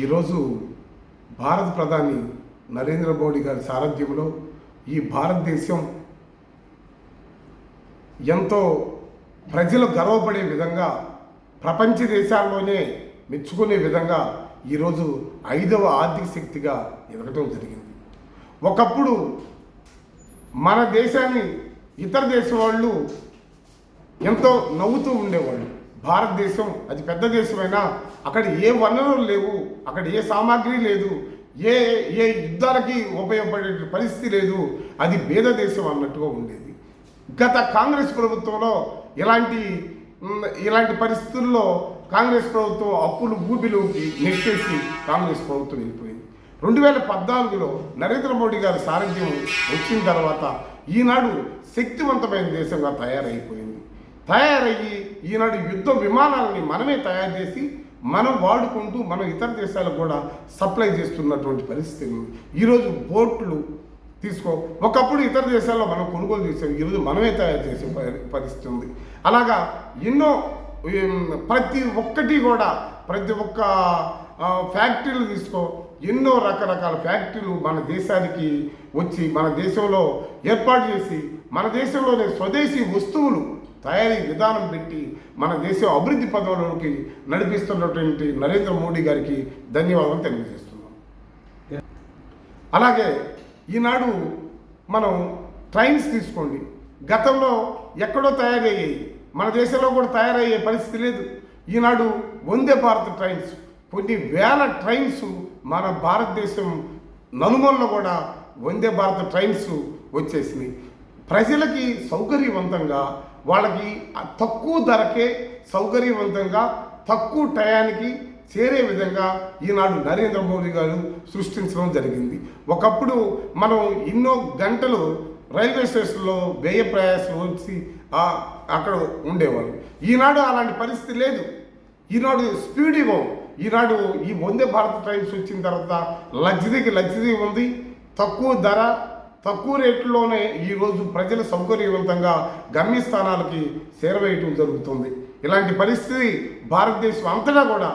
ఈరోజు భారత ప్రధాని నరేంద్ర మోడీ గారి సారథ్యంలో ఈ భారతదేశం ఎంతో ప్రజలు గర్వపడే విధంగా ప్రపంచ దేశాల్లోనే మెచ్చుకునే విధంగా ఈరోజు ఐదవ ఆర్థిక శక్తిగా ఎదగటం జరిగింది. ఒకప్పుడు మన దేశాన్ని ఇతర దేశం వాళ్ళు ఎంతో నవ్వుతూ ఉండేవాళ్ళు. భారతదేశం అది పెద్ద దేశమైనా అక్కడ ఏ వనరులు లేవు అక్కడ ఏ సామాగ్రి లేదు ఏ ఏ యుద్ధాలకి ఉపయోగపడే పరిస్థితి లేదు అది భేద దేశం అన్నట్టుగా ఉండేది. గత కాంగ్రెస్ ప్రభుత్వంలో ఇలాంటి ఇలాంటి పరిస్థితుల్లో కాంగ్రెస్ ప్రభుత్వం అప్పులు భూమిలోకి నెట్టేసి కాంగ్రెస్ ప్రభుత్వం వెళ్ళిపోయింది. రెండు వేల పద్నాలుగులో నరేంద్ర మోడీ గారి సారథ్యం వచ్చిన తర్వాత ఈనాడు శక్తివంతమైన దేశంగా తయారైపోయింది. తయారయ్యి ఈనాడు యుద్ధ విమానాలని మనమే తయారు చేసి మనం వాడుకుంటూ మనం ఇతర దేశాలకు కూడా సప్లై చేస్తున్నటువంటి పరిస్థితి ఈరోజు బోట్లు తీసుకో ఒకప్పుడు ఇతర దేశాల్లో మనం కొనుగోలు చేసాం ఈరోజు మనమే తయారు చేసే పరి- పరిస్థితి ఉంది. అలాగా ఎన్నో ప్రతి ఒక్కటి కూడా ప్రతి ఒక్క ఫ్యాక్టరీలు తీసుకో ఎన్నో రకరకాల ఫ్యాక్టరీలు మన దేశానికి వచ్చి మన దేశంలో ఏర్పాటు చేసి మన దేశంలోనే స్వదేశీ వస్తువులు తయారీ విధానం పెట్టి మన దేశం అభివృద్ధి పదంలోకి నడిపిస్తున్నటువంటి నరేంద్ర మోడీ గారికి ధన్యవాదాలు తెలియజేస్తున్నాం. అలాగే ఈనాడు మనం ట్రైన్స్ తీసుకోండి. గతంలో ఎక్కడో తయారయ్యాయి. మన దేశంలో కూడా తయారయ్యే పరిస్థితి లేదు. ఈనాడు వందే భారత్ ట్రైన్స్. కొన్ని వేల ట్రైన్స్ మన భారతదేశం నలుమూలలో కూడా వందే భారత్ ట్రైన్స్ వచ్చేసినాయి. ప్రజలకి సౌకర్యవంతంగా వాళ్ళకి తక్కువ ధరకే సౌకర్యవంతంగా తక్కువ టయానికి చేరే విధంగా ఈనాడు నరేంద్ర మోడీ గారు సృష్టించడం జరిగింది. ఒకప్పుడు మనం ఎన్నో గంటలు రైల్వే స్టేషన్లో వ్యయ ప్రయాసం వచ్చి అక్కడ ఉండేవాళ్ళు. ఈనాడు అలాంటి పరిస్థితి లేదు. ఈనాడు స్పీడ్గా ఈనాడు ఈ వందే భారత్ ట్రైన్స్ వచ్చిన తర్వాత లగ్జరీకి లగ్జరీ ఉంది. తక్కువ ధర తక్కువ రేట్లోనే ఈరోజు ప్రజలు సౌకర్యవంతంగా గమ్యస్థానాలకి చేరవేయటం జరుగుతుంది. ఇలాంటి పరిస్థితి భారతదేశం అంతటా కూడా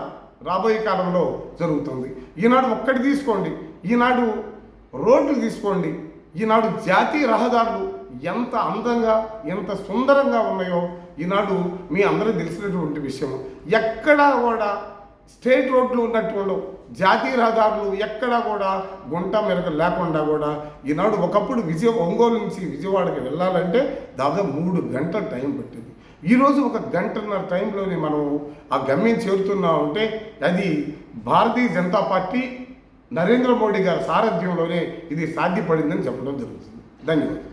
రాబోయే కాలంలో జరుగుతుంది. ఈనాడు ఒక్కటి తీసుకోండి. ఈనాడు రోడ్లు తీసుకోండి. ఈనాడు జాతీయ రహదారులు ఎంత అందంగా ఎంత సుందరంగా ఉన్నాయో ఈనాడు మీ అందరూ తెలిసినటువంటి విషయం ఎక్కడా కూడా స్టేట్ రోడ్లు ఉన్నట్టు ఉండవు. జాతీయ రహదారులు ఎక్కడా కూడా గుంట మెరక లేకుండా కూడా ఈనాడు ఒకప్పుడు విజయ ఒంగోలు నుంచి విజయవాడకి వెళ్ళాలంటే దాదాపు మూడు గంటల టైం పట్టింది. ఈరోజు ఒక గంటన్నర టైంలోనే మనం ఆ గమ్యం చేరుతున్నామంటే అది భారతీయ జనతా పార్టీ నరేంద్ర మోడీ గారి సారథ్యంలోనే ఇది సాధ్యపడిందని చెప్పడం జరుగుతుంది. ధన్యవాదాలు.